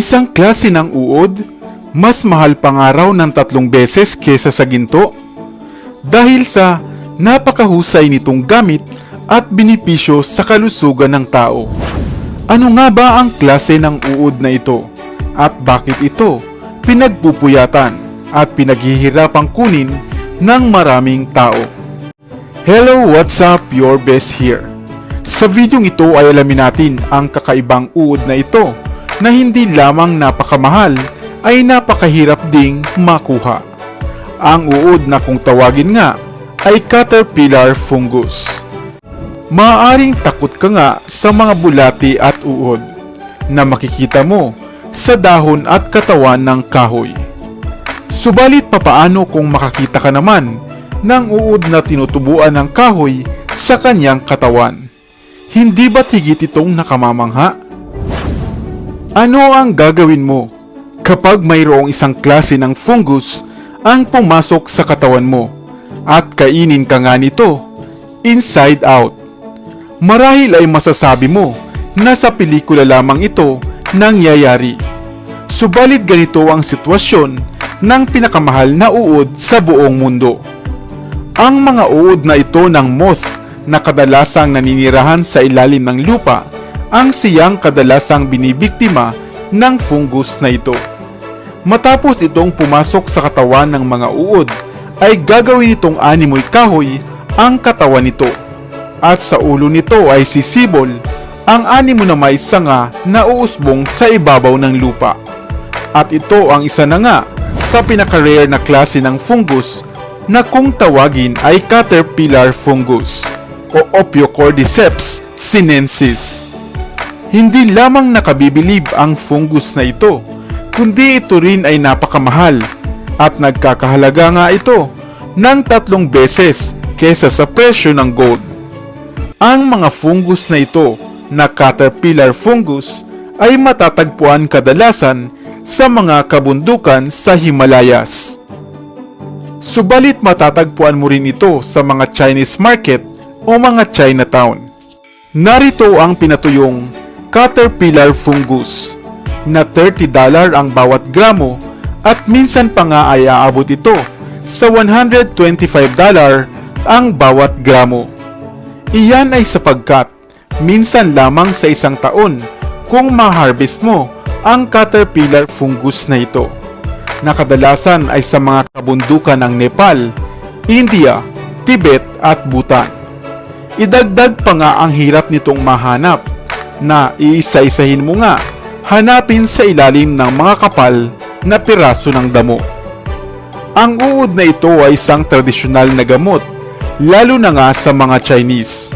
Isang klase ng uod, mas mahal pa nga raw ng tatlong beses kesa sa ginto. Dahil sa napakahusay nitong gamit at binipisyo sa kalusugan ng tao. Ano nga ba ang klase ng uod na ito? At bakit ito pinagpupuyatan at pinaghihirapang kunin ng maraming tao? Hello, what's up? Your best here. Sa videong ito ay alamin natin ang kakaibang uod na ito na hindi lamang napakamahal ay napakahirap ding makuha. Ang uod na kung tawagin nga ay caterpillar fungus. Maaring takot ka nga sa mga bulati at uod na makikita mo sa dahon at katawan ng kahoy. Subalit papaano kung makakita ka naman ng uod na tinutubuan ng kahoy sa kanyang katawan? Hindi ba't higit itong nakamamangha? Ano ang gagawin mo kapag mayroong isang klase ng fungus ang pumasok sa katawan mo at kainin ka nga nito inside out? Marahil ay masasabi mo na sa pelikula lamang ito nangyayari. Subalit ganito ang sitwasyon ng pinakamahal na uod sa buong mundo. Ang mga uod na ito ng moth na kadalasang naninirahan sa ilalim ng lupa ang siyang kadalasang binibiktima ng fungus na ito. Matapos itong pumasok sa katawan ng mga uod, ay gagawin itong animoy kahoy ang katawan nito. At sa ulo nito ay sisibol ang animo na may sanga na uusbong sa ibabaw ng lupa. At ito ang isa na nga sa pinaka-rare na klase ng fungus na kung tawagin ay caterpillar fungus o Ophiocordyceps sinensis. Hindi lamang nakabibilib ang fungus na ito, kundi ito rin ay napakamahal at nagkakahalaga nga ito ng tatlong beses kesa sa presyo ng gold. Ang mga fungus na ito na caterpillar fungus ay matatagpuan kadalasan sa mga kabundukan sa Himalayas. Subalit matatagpuan mo rin ito sa mga Chinese market o mga Chinatown. Narito ang pinatuyong caterpillar fungus na $30 ang bawat gramo at minsan pa nga ay aabot ito sa $125 ang bawat gramo. Iyan ay sapagkat minsan lamang sa isang taon kung ma-harvest mo ang caterpillar fungus na ito na kadalasan ay sa mga kabundukan ng Nepal, India, Tibet at Bhutan. Idagdag pa nga ang hirap nitong mahanap na iisa-isahin mo nga hanapin sa ilalim ng mga kapal na piraso ng damo. Ang uod na ito ay isang tradisyonal na gamot, lalo na nga sa mga Chinese.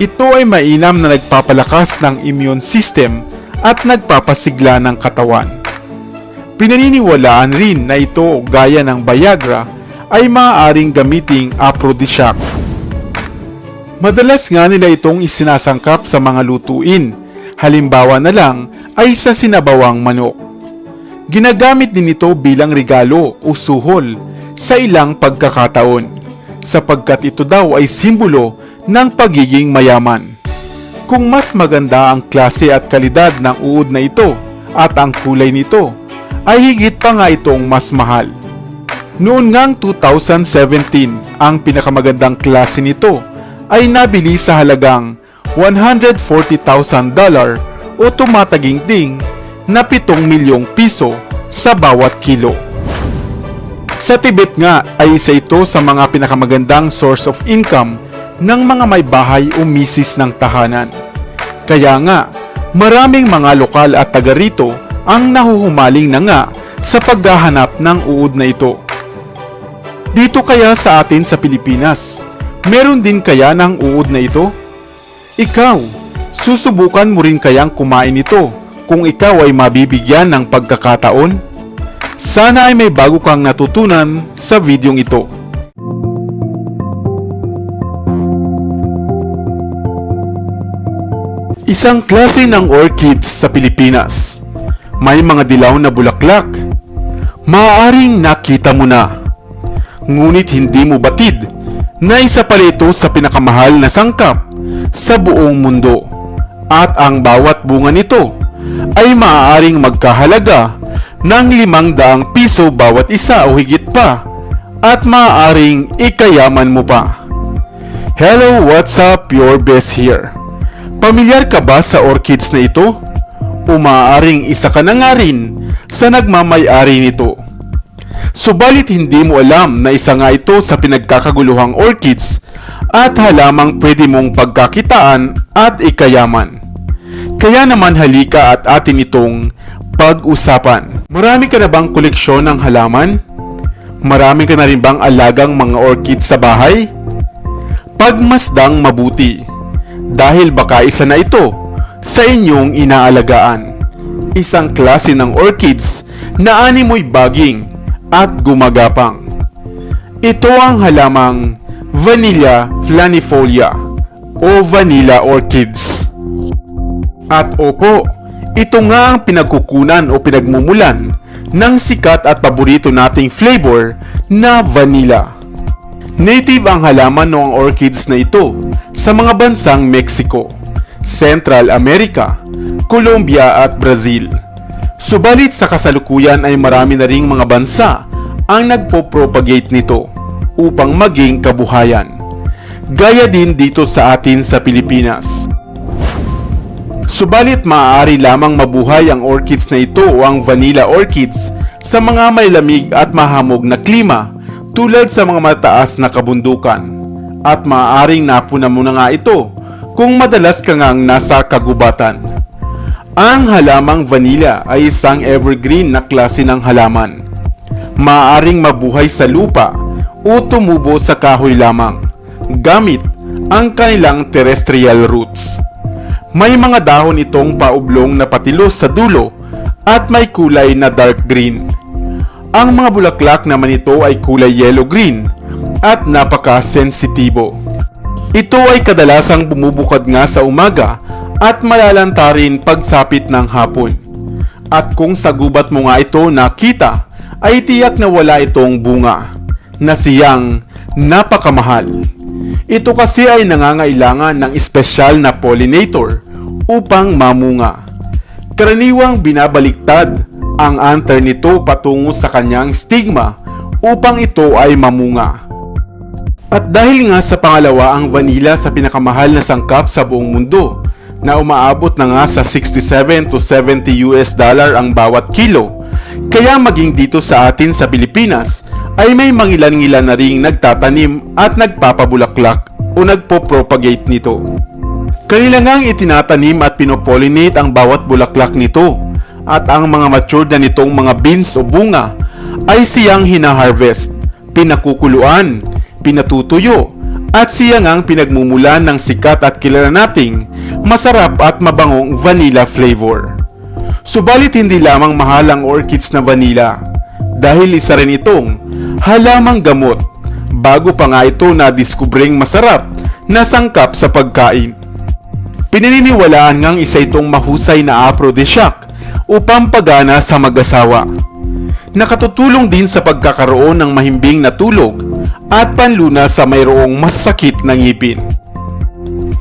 Ito ay mainam na nagpapalakas ng immune system at nagpapasigla ng katawan. Pinaniniwalaan rin na ito gaya ng Viagra ay maaaring gamiting aphrodisiac. Madalas nga nila itong isinasangkap sa mga lutuin. Halimbawa na lang ay sa sinabawang manok. Ginagamit din ito bilang regalo o suhol sa ilang pagkakataon sapagkat ito daw ay simbolo ng pagiging mayaman. Kung mas maganda ang klase at kalidad ng uod na ito at ang kulay nito, ay higit pa nga itong mas mahal. Noon ngang 2017, ang pinakamagandang klase nito ay nabili sa halagang $140,000 o tumataging ding na 7 milyong piso sa bawat kilo. Sa Tibet nga ay isa ito sa mga pinakamagandang source of income ng mga may bahay o misis ng tahanan. Kaya nga, maraming mga lokal at taga rito ang nahuhumaling na nga sa paghahanap ng uod na ito. Dito kaya sa atin sa Pilipinas, meron din kaya ng uod na ito? Ikaw, susubukan mo rin kayang kumain ito kung ikaw ay mabibigyan ng pagkakataon? Sana ay may bago kang natutunan sa videong ito. Isang klase ng orchids sa Pilipinas. May mga dilaw na bulaklak. Maaaring nakita mo na. Ngunit hindi mo batid na isa pala ito sa pinakamahal na sangkap sa buong mundo. At ang bawat bunga nito ay maaaring magkahalaga ng limang daang piso bawat isa o higit pa at maaaring ikayaman mo pa. Hello, what's up? Your best here. Pamilyar ka ba sa orchids na ito? O maaaring isa ka na nga rin sa nagmamay-ari nito. Subalit hindi mo alam na isa nga ito sa pinagkakaguluhang orchids at halamang pwede mong pagkakitaan at ikayaman. Kaya naman halika at atin itong pag-usapan. Marami ka na bang koleksyon ng halaman? Marami ka na rin bang alagang mga orchids sa bahay? Pagmasdang mabuti dahil baka isa na ito sa inyong inaalagaan. Isang klase ng orchids na animoy baging at gumagapang. Ito ang halamang Vanilla flanifolia o Vanilla orchids. At opo, ito nga ang pinagkukunan o pinagmumulan ng sikat at paborito nating flavor na vanilla. Native ang halaman ng orchids na ito sa mga bansang Mexico, Central America, Colombia at Brazil. Subalit sa kasalukuyan ay marami na ring mga bansa ang nagpo-propagate nito upang maging kabuhayan. Gaya din dito sa atin sa Pilipinas. Subalit maaari lamang mabuhay ang orchids na ito o ang vanilla orchids sa mga may lamig at mahamog na klima tulad sa mga mataas na kabundukan. At maaaring napuna mo na nga ito kung madalas ka ngang nasa kagubatan. Ang halamang vanilla ay isang evergreen na klase ng halaman. Maaaring mabuhay sa lupa o tumubo sa kahoy lamang gamit ang kanilang terrestrial roots. May mga dahon itong paublong na patilos sa dulo at may kulay na dark green. Ang mga bulaklak naman ito ay kulay yellow-green at napaka-sensitibo. Ito ay kadalasang bumubukad nga sa umaga at malalanta rin pagsapit ng hapon. At kung sa gubat mo nga ito nakita, ay tiyak na wala itong bunga na siyang napakamahal. Ito kasi ay nangangailangan ng espesyal na pollinator upang mamunga. Karaniwang binabaliktad ang anther nito patungo sa kanyang stigma upang ito ay mamunga. At dahil nga sa pangalawa ang vanilla sa pinakamahal na sangkap sa buong mundo na umaabot na nga sa 67 to 70 US dollar ang bawat kilo, kaya maging dito sa atin sa Pilipinas ay may mangilan-ngilan na ring nagtatanim at nagpapabulaklak o nagpo-propagate nito. Kanila ngang itinatanim at pinopollinate ang bawat bulaklak nito at ang mga matured na nitong mga beans o bunga ay siyang hinaharvest, pinakukuluan, pinatutuyo at siya ngang pinagmumulan ng sikat at kilala nating masarap at mabangong vanilla flavor. Subalit hindi lamang mahal ang orchids na vanilla dahil isa rin itong halamang gamot bago pa nga ito na diskubreng masarap na sangkap sa pagkain. Pinaniniwalaan ngang isa itong mahusay na aphrodisiac upang pagana sa mag-asawa. Nakatutulong din sa pagkakaroon ng mahimbing na tulog at panluna sa mayroong masakit na ngipin.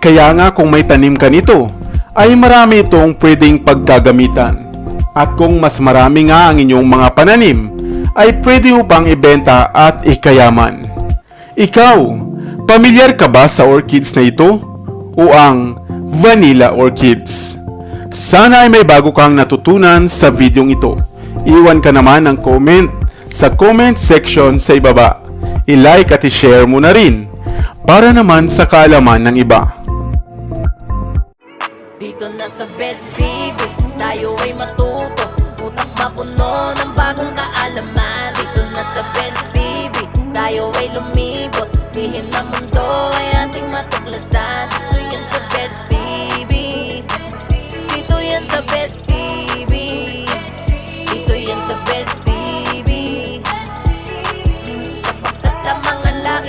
Kaya nga kung may tanim ka nito, ay marami itong pwedeng pagkagamitan. At kung mas marami nga ang inyong mga pananim, ay pwede mo pang ibenta at ikayaman. Ikaw, pamilyar ka ba sa orchids na ito? O ang vanilla orchids? Sana ay may bago kang natutunan sa videong ito. Iwan ka naman ng comment sa comment section sa ibaba. I-like at i-share mo na rin para naman sa kaalaman ng iba. Dito na sa Best TV, tayo ay matuto. Utak mapuno ng bagong kaalaman. Dito na sa Best TV, tayo ay lumibot. Lihim na mundo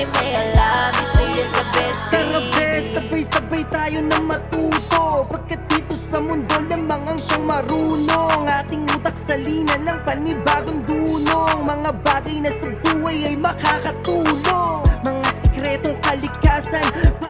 laki may alam Dito yan sa Best Tara TV bes, sabay-sabay tayo na matuto. Pagkat dito sa mundo lamang ang siyang marunong. Ating utak sa lina ng panibagong dunong. Mga bagay na sa buhay ay makakatulong